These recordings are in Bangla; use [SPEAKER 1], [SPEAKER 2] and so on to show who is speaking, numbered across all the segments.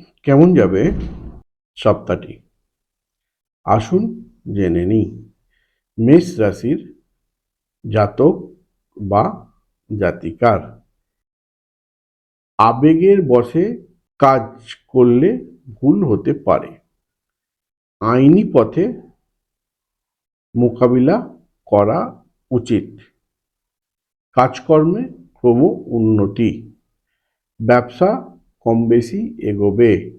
[SPEAKER 1] কেমন যাবে সপ্তাহটি? আসুন জেনে নিই। মেষ রাশির জাতক বা জাতিকার। আবেগের বশে কাজ করলে ভুল হতে পারে। আইনি পথে মোকাবিলা করা উচিত। কাজকর্মে ক্রম উন্নতি। ব্যবসা কম বেশি এগোবে।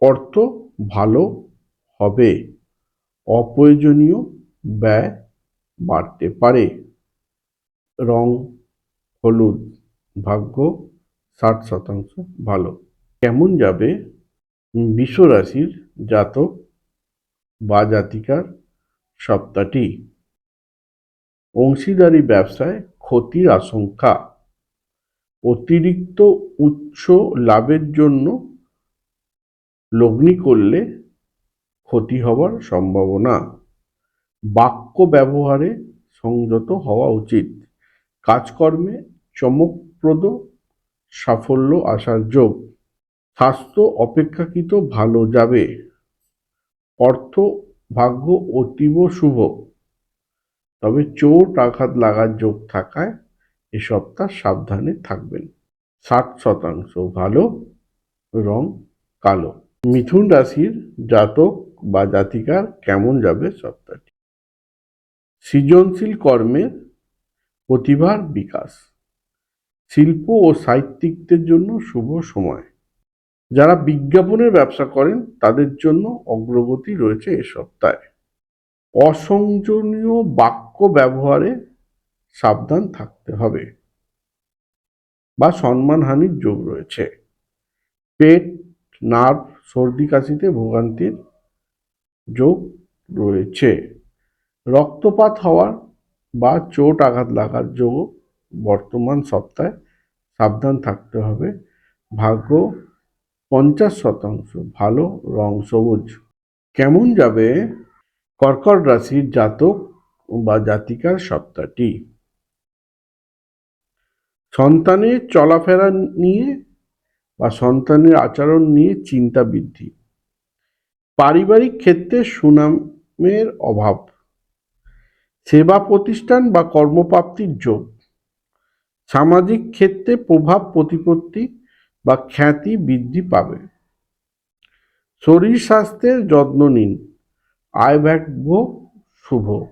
[SPEAKER 1] অর্থ ভালো হবে। অপ্রয়োজনীয় ব্যয় বাড়তে পারে। রং, হলুদ, ভাগ্য, ষাট শতাংশ ভালো। কেমন যাবে? বিশ্ব রাশির জাতক বা জাতিকার সপ্তাহটি। অংশীদারি ব্যবসায় ক্ষতির আশঙ্কা। অতিরিক্ত উচ্চ লাভের জন্য লগ্নি করলে ক্ষতি হওয়ার সম্ভাবনা। বাক্য ব্যবহারে সংযত হওয়া উচিত। কাজকর্মে চমকপ্রদ সাফল্য আসার যোগ। স্বাস্থ্য অপেক্ষাকৃত ভালো যাবে। অর্থ ভাগ্য অতীব শুভ। তবে চোট আঘাত লাগার যোগ থাকায় এ সপ্তাহ সাবধানে থাকবেন। ষাট শতাংশ ভালো, রং কালো। মিথুন রাশির জাতক বা জাতিকার কেমন যাবে সপ্তাহটি? সৃজনশীল কর্মের প্রতিভার বিকাশ। শিল্প ও সাহিত্যিকদের জন্য শুভ সময়। যারা বিজ্ঞাপনের ব্যবসা করেন, তাদের জন্য অগ্রগতি রয়েছে এ সপ্তাহে। অসংযোজনীয় বাক্য ব্যবহারে সাবধান থাকতে হবে। বা সম্মানহানির যোগ রয়েছে। পেট, নার্ভ, সর্দি, কাশিতে ভোগান্তির যোগ রয়েছে। রক্তপাত হওয়ার বা চোট আঘাত লাগার যোগ বর্তমান সপ্তাহে সাবধান থাকতে হবে। ভাগ্য পঞ্চাশ শতাংশ, ভালো রং সবুজ। কেমন যাবে? কর্কট রাশির জাতক বা জাতিকার সপ্তাহটি। সন্তানের চলাফেরা নিয়ে বা সন্তানের আচরণ নিয়ে চিন্তা বৃদ্ধি। পারিবারিক ক্ষেত্রে সুনামের অভাব। সেবা প্রতিষ্ঠান বা কর্মপ্রাপ্তির যোগ। সামাজিক ক্ষেত্রে প্রভাব প্রতিপত্তি বা খ্যাতি বৃদ্ধি পাবে। শরীর স্বাস্থ্যের যত্ন নিন। আয় ভাগ্য শুভ।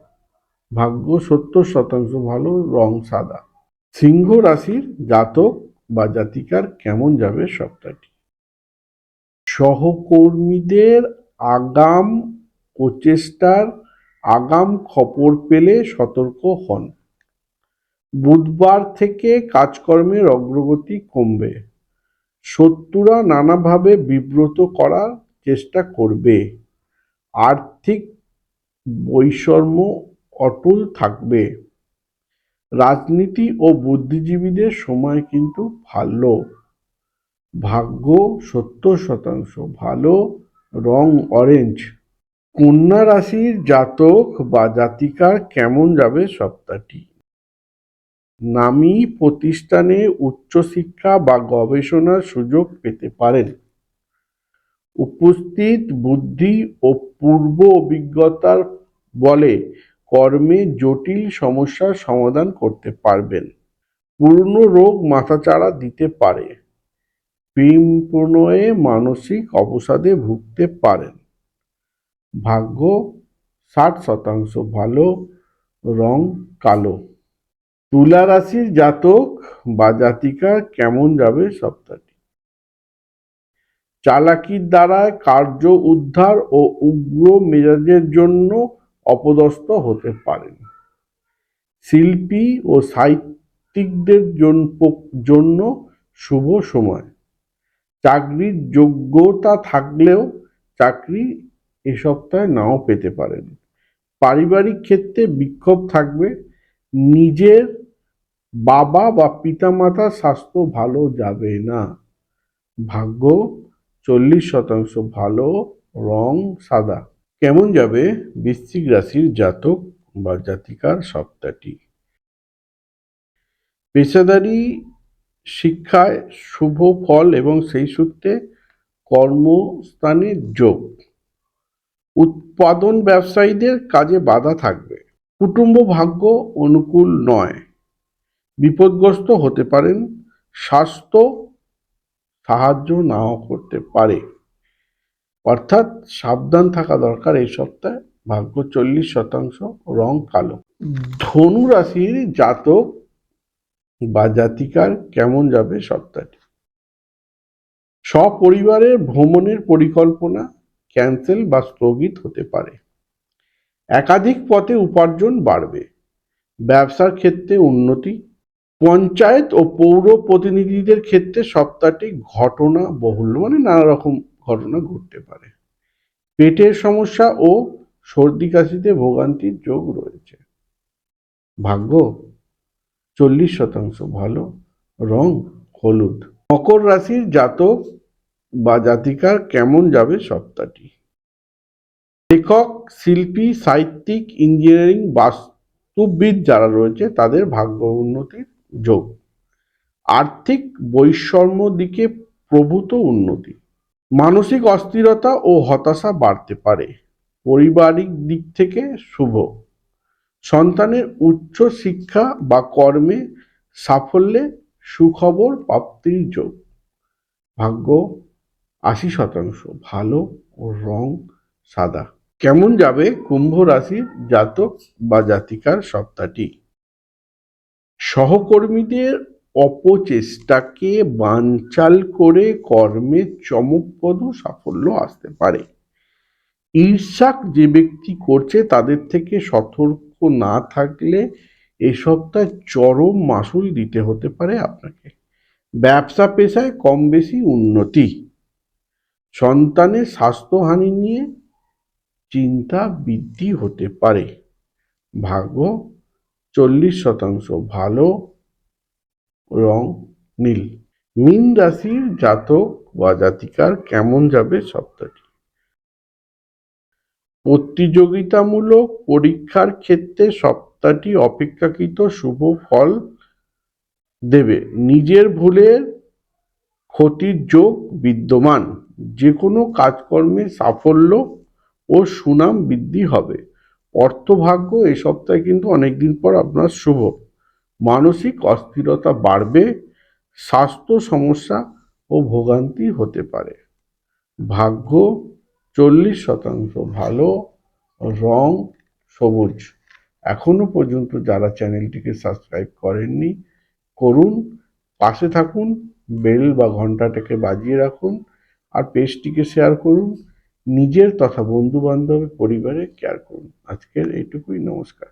[SPEAKER 1] ভাগ্য সত্তর শতাংশ ভালো, রং সাদা। সিংহ রাশির জাতক বা জাতিকার কেমন যাবে সপ্তাহটি সহকর্মীদের আগাম প্রচেষ্টার আগাম খবর পেলে সতর্ক হন। বুধবার থেকে কাজকর্মের অগ্রগতি কমবে। শত্রুরা নানাভাবে বিব্রত করার চেষ্টা করবে। আর্থিক বৈষম্য অটুল থাকবে। রাজনীতি ও বুদ্ধিজীবীদের সময় কিন্তু ভালো। ভাগ্য সত্তর শতাংশ, ভালো, রং অরেঞ্জ কন্যা রাশির জাতক বা জাতিকার কেমন যাবে সপ্তাহটি? নামী প্রতিষ্ঠানে উচ্চশিক্ষা বা গবেষণার সুযোগ পেতে পারেন। উপস্থিত বুদ্ধি ও পূর্ব অভিজ্ঞতার বলে কর্মে জটিল সমস্যার সমাধান করতে পারবেন। পুরনো রোগ মাথাচাড়া দিতে পারে। প্রেম প্রণয়ে মানসিক অবসাদে ভুগতে পারেন। ভাগ্য ষাট শতাংশ ভালো, রং কালো। তুলা রাশির জাতক বা জাতিকা কেমন যাবে সপ্তাহটি? চালাকির দ্বারা কার্য উদ্ধার ও উগ্র মেজাজের জন্য অপদস্থ হতে পারেন। শিল্পী ও সাহিত্যিকদের জন্য শুভ সময়। চাকরির যোগ্যতা থাকলেও চাকরি এ সপ্তাহে নাও পেতে পারেন। পারিবারিক ক্ষেত্রে বিক্ষোভ থাকবে। নিজের বাবা বা পিতামাতার স্বাস্থ্য ভালো যাবে না। ভাগ্য চল্লিশ শতাংশ ভালো, রং সাদা। কেমন যাবে বৃশ্চিক রাশির জাতক বা জাতিকার সপ্তাহটি? পেশাদারি শিক্ষায় শুভ ফল এবং সেই সূত্রে কর্মস্থানের যোগ। উৎপাদন ব্যবসায়ীদের কাজে বাধা থাকবে। কুটুম্ব ভাগ্য অনুকূল নয়। বিপদগ্রস্ত হতে পারেন। স্বাস্থ্য সাহায্য নাও করতে পারে। অর্থাৎ সাবধান থাকা দরকার এই সপ্তাহে। ভাগ্য চল্লিশ শতাংশ রং কালো। ধনু রাশির জাতক বা জাতিকার কেমন যাবে সপ্তাহটি? সপরিবারের ভ্রমণের পরিকল্পনা ক্যান্সেল বা স্থগিত হতে পারে। একাধিক পথে উপার্জন বাড়বে। ব্যবসার ক্ষেত্রে উন্নতি। পঞ্চায়েত ও পৌর প্রতিনিধিদের ক্ষেত্রে সপ্তাহটি ঘটনা বহুল মানে নানা রকম ঘটনা ঘটতে পারে। পেটের সমস্যা ও সর্দি কাশিতে ভোগান্তির যোগ রয়েছে। ভাগ্য, চল্লিশ শতাংশ ভালো, রং হলুদ। মকর রাশির জাতক বা জাতিকার কেমন যাবে সপ্তাহটি? লেখক, শিল্পী, সাহিত্যিক, ইঞ্জিনিয়ারিং, বাস্তুবিদ যারা রয়েছে তাদের ভাগ্য উন্নতির যোগ। আর্থিক বৈষম্য দিকে প্রভূত উন্নতি। মানসিক অস্থিরতা ও হতাশা বাড়তে পারে। পারিবারিক দিক থেকে শুভ। সন্তানের উচ্চ শিক্ষা বা কর্মে সাফল্যে সুখবর প্রাপ্তির যোগ। ভাগ্য আশি শতাংশ, ভালো ও রং সাদা। কেমন যাবে কুম্ভ রাশির জাতক বা জাতিকার সপ্তাহটি? সহকর্মীদের অপচেষ্টাকে বানচাল করে কর্মে চমকপ্রদ সাফল্য আসতে পারে। ঈর্ষাক যে ব্যক্তি করছে, তাদের থেকে সতর্ক না থাকলে এ সপ্তাহে চরম মাসুল দিতে হতে পারে আপনাকে। ব্যবসা পেশায় কম বেশি উন্নতি। সন্তানের স্বাস্থ্যহানি নিয়ে চিন্তা বৃদ্ধি হতে পারে। ভাগ্য চল্লিশ শতাংশ ভালো রং নীল। মীন রাশির জাতক বা জাতিকার কেমন যাবে সপ্তাহটি? প্রতিযোগিতামূলক পরীক্ষার ক্ষেত্রে সপ্তাহটি অপেক্ষাকৃত শুভ ফল দেবে। নিজের ভুলের ক্ষতির যোগ বিদ্যমান। যে কোনো কাজকর্মে সাফল্য ও সুনাম বৃদ্ধি হবে। অর্থভাগ্য এই সপ্তাহে কিন্তু অনেকদিন পর আপনার শুভ। মানসিক অস্থিরতা বাড়বে, স্বাস্থ্য সমস্যা ও ভোগান্তি হতে পারে। ভাগ্য চল্লিশ শতাংশ ভালো, রং সবুজ। এখনও পর্যন্ত যারা চ্যানেলটিকে সাবস্ক্রাইব করেননি, করুন, পাশে থাকুন, বেল বা ঘন্টাটাকে বাজিয়ে রাখুন আর পেজটিকে শেয়ার করুন, নিজের তথা বন্ধু বান্ধব পরিবারে কেয়ার করুন। আজকের এইটুকুই, নমস্কার।